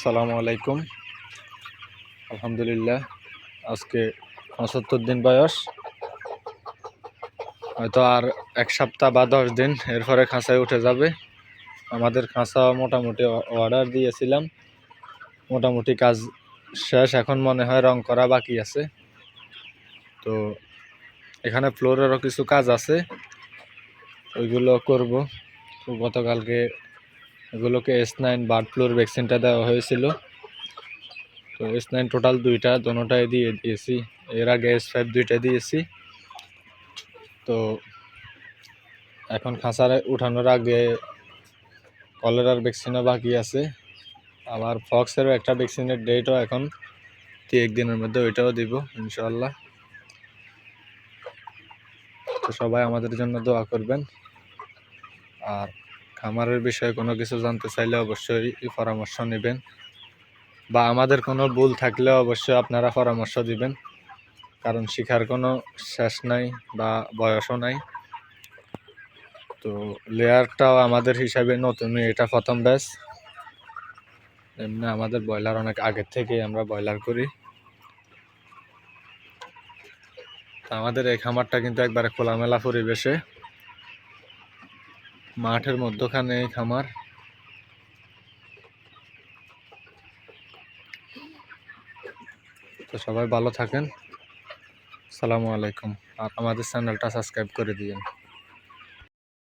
আসসালামু আলাইকুম। আলহামদুলিল্লাহ, আজকে পঁচাত্তর দিন বয়স। হয়তো আর এক সপ্তাহ বা দশ দিন এরপরে খাঁচায় উঠে যাবে। আমাদের খাঁচা মোটামুটি অর্ডার দিয়েছিলাম। মোটামুটি কাজ শেষ, এখন মনে হয় রং করা বাকি আছে। তো এখানে ফ্লোরেরও কিছু কাজ আছে। ওইগুলো করব। তো গতকালকে এগুলোকে এস নাইন বার্ড ফ্লুর ভ্যাকসিনটা দেওয়া হয়েছিল। তো এস নাইন টোটাল দুইটা, দোনোটাই দিয়ে দিয়েছি। এর আগে এস ফাইভ দুইটা দিয়েছি। তো এখন খাঁচারে উঠানোর আগে কলেরার ভ্যাকসিনও বাকি আছে। আবার ফক্সেরও একটা ভ্যাকসিনের ডেটও এখন দু একদিনের মধ্যে ওইটাও দিব ইনশাল্লাহ তো সবাই আমাদের জন্য দোয়া করবেন। আর খামারের বিষয়ে কোনো কিছু জানতে চাইলে অবশ্যই পরামর্শ নেবেন। বা আমাদের কোনো ভুল থাকলে অবশ্যই আপনারা পরামর্শ দিবেন। কারণ শিখার কোনো শেষ নাই বা বয়সও নাই। তো লেয়ারটাও আমাদের হিসাবে নতুনই এটা প্রথম ব্যাচ। এমনি আমাদের ব্রয়লার অনেক আগের থেকেই আমরা ব্রয়লার করি। আমাদের এই খামারটা কিন্তু একবারে খোলামেলা পরিবেশে। মাঠের মধ্যখানে খামার। তো সবাই ভালো থাকেন। সালামু আলাইকুম। আর আমাদের চ্যানেলটা সাবস্ক্রাইব করে দিয়েন।